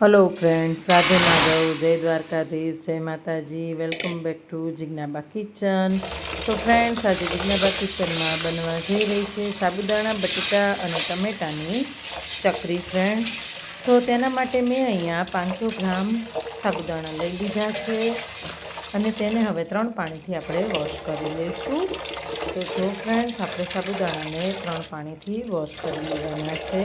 Hello friends Radhe Madhav જય દ્વારકાધીશ જય Mataji welcome back to Jignaba kitchen તો ફ્રેન્ડ્સ આજે જિજ્ઞાબા કિચનમાં બનવા જઈ રહી છે સાબુદાણા, બટેટા અને ટમેટાની ચકરી ફ્રેન્ડ્સ તો તેના માટે મેં અહીંયા પાંચસો ગ્રામ સાબુદાણા લઈ લીધા છે અને તેને હવે ત્રણ પાણીથી આપણે વોશ કરી લઈશું. તો જો ફ્રેન્ડ્સ આપણે સાબુદાણાને ત્રણ પાણીથી વોશ કરી લેવાના છે.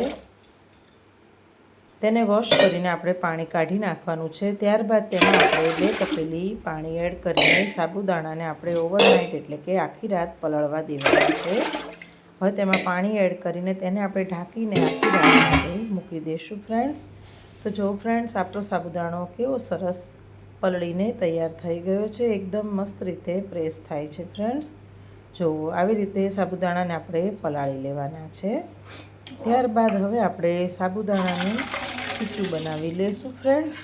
તેને વોશ કરીને આપણે પાણી કાઢી નાખવાનું છે. ત્યારબાદ તેમાં આપણે બે તપેલી પાણી એડ કરીને સાબુદાણાને આપણે ઓવરનાઇટ એટલે કે આખી રાત પલળવા દેવાના છે. હવે તેમાં પાણી એડ કરીને તેને આપણે ઢાંકીને આખી રાત મૂકી દઈશું ફ્રેન્ડ્સ. તો જો ફ્રેન્ડ્સ, આપણો સાબુદાણો કેવો સરસ પલળીને તૈયાર થઈ ગયો છે, એકદમ મસ્ત રીતે પ્રેસ થાય છે ફ્રેન્ડ્સ. જો આવી રીતે સાબુદાણાને આપણે પલાળી લેવાના છે. ત્યારબાદ હવે આપણે સાબુદાણાનું ખીચું બનાવી લઈશું ફ્રેન્ડ્સ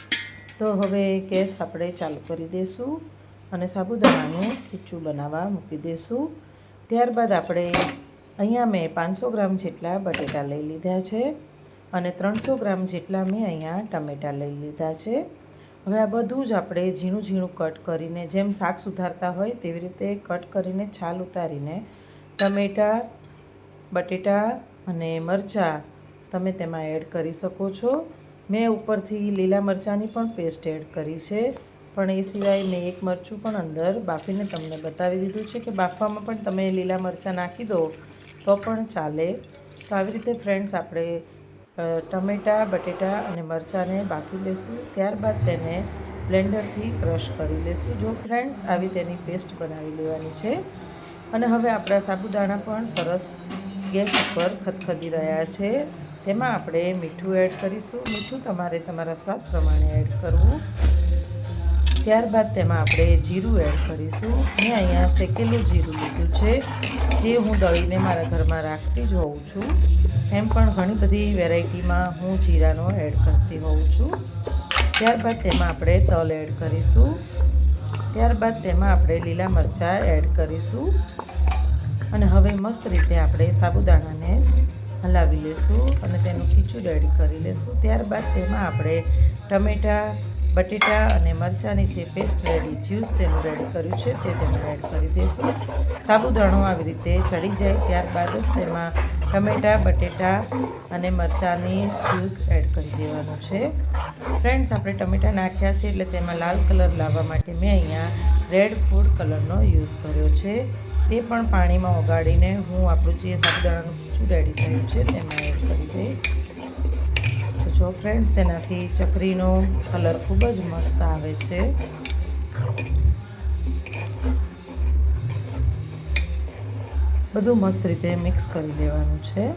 તો હવે ગેસ આપણે ચાલુ કરી દઈશું અને સાબુદાણાનું ખીચું બનાવવા મૂકી દઈશું ત્યારબાદ આપણે અહીંયા મેં પાંચસો ગ્રામ જેટલા બટેટા લઈ લીધા છે અને ત્રણસો ગ્રામ જેટલા મેં અહીંયા ટમેટાં લઈ લીધા છે. હવે આ બધું જ આપણે ઝીણું ઝીણું કટ કરીને, જેમ શાક સુધારતા હોય તેવી રીતે કટ કરીને છાલ ઉતારીને ટમેટાં, બટેટા અને મરચાં તમે તેમાં એડ કરી શકો છો. મેં ઉપરથી લીલા મરચાંની પણ પેસ્ટ એડ કરી છે. પણ એ સિવાય મેં એક મરચું પણ અંદર બાફીને તમને બતાવી દીધું છે કે બાફવામાં પણ તમે લીલા મરચાં નાખી દો તો પણ ચાલે. તો આવી રીતે ફ્રેન્ડ્સ આપણે ટમેટાં, બટેટા અને મરચાંને બાફી લેશું. ત્યારબાદ તેને બ્લેન્ડરથી ક્રશ કરી લેશું. જો ફ્રેન્ડ્સ આવી તેની પેસ્ટ બનાવી લેવાની છે. અને હવે આપણા સાબુદાણા પણ સરસ ગેસ ઉપર ખદખદી રહ્યા છે. તેમાં આપણે મીઠું એડ કરીશું. મીઠું તમારે તમારા સ્વાદ પ્રમાણે એડ કરવું. ત્યારબાદ તેમાં આપણે જીરું એડ કરીશું. મેં અહીંયા શેકેલું જીરું લીધું છે. જે હું દળીને મારા ઘરમાં રાખતી જ હોઉં છું. એમ પણ ઘણી બધી વેરાયટીમાં હું જીરાનો એડ કરતી હોઉં છું. ત્યારબાદ તેમાં આપણે તલ એડ કરીશું. ત્યારબાદ તેમાં આપણે લીલા મરચાં એડ કરીશું. અને હવે મસ્ત રીતે આપણે સાબુદાણાને હલાવી લેશું અને તેનું ખીચું રેડી કરી લેશું. ત્યારબાદ તેમાં આપણે ટમેટાં, બટેટા અને મરચાંની જે પેસ્ટ રેડી, જ્યુસ તેનું રેડ કર્યું છે તે તેમાં એડ કરી દઈશું સાબુદાણો આવી રીતે ચડી જાય, ત્યારબાદ જ તેમાં ટમેટાં, બટેટા અને મરચાંની જ્યુસ એડ કરી દેવાનું છે. ફ્રેન્ડ્સ, આપણે ટમેટાં નાખ્યા છે એટલે તેમાં લાલ કલર લાવવા માટે મેં અહીંયા રેડ ફૂડ કલરનો યુઝ કર્યો છે. તે પણ પાણીમાં ઓગાળીને હું આપણું જે સાબુદાણાનું ખીચું રેડી થયું છે, તેમાં એડ કરી દઈશ. તો જો ફ્રેન્ડ્સ તેનાથી ચકરીનો કલર ખૂબ જ મસ્ત આવે છે. બધું મસ્ત રીતે મિક્સ કરી દેવાનું છે.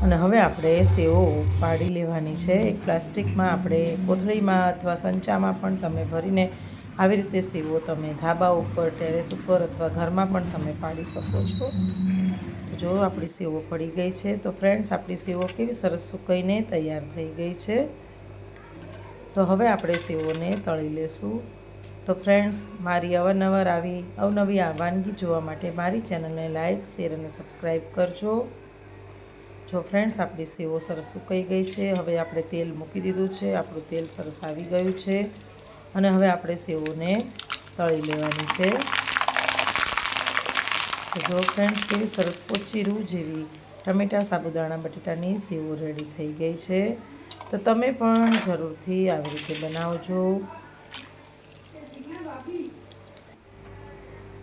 અને હવે આપણે સેવો પાડી લેવાની છે. એક પ્લાસ્ટિકમાં આપણે કોથળીમાં અથવા સંચામાં પણ તમે ભરીને આવી રીતે સીવો તમે ધાબા ઉપર, ટેરેસ ઉપર અથવા ઘરમાં પણ તમે પાડી શકો છો. જો આપણી સેવો પડી ગઈ છે, તો ફ્રેન્ડ્સ, આપણી સેવો કેવી સરસ સુકાઈને તૈયાર થઈ ગઈ છે. તો હવે આપણે સેવોને તળી લેશું. તો ફ્રેન્ડ્સ, મારી અવારનવાર આવી, અવનવી આ વાનગી જોવા માટે મારી ચેનલને લાઇક શેર અને સબસ્ક્રાઈબ કરજો. જો ફ્રેન્ડ્સ, આપણી સેવો સરસ સુકાઈ ગઈ છે, હવે આપણે તેલ મૂકી દીધું છે, આપણું તેલ સરસ આવી ગયું છે. અને હવે આપણે સેવોને તળી લેવાની છે. જો ફ્રેન્ડ્સ કેવી સરસ પોચી રૂ જેવી ટમેટા, સાબુદાણા, બટેટાની સેવો રેડી થઈ ગઈ છે. તો તમે પણ જરૂરથી આવી રીતે બનાવજો.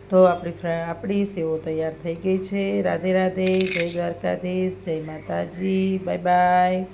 તો આપણી આપણી સેવો તૈયાર થઈ ગઈ છે. રાધે રાધે, જય દ્વારકાધીશ, જય માતાજી, બાય બાય.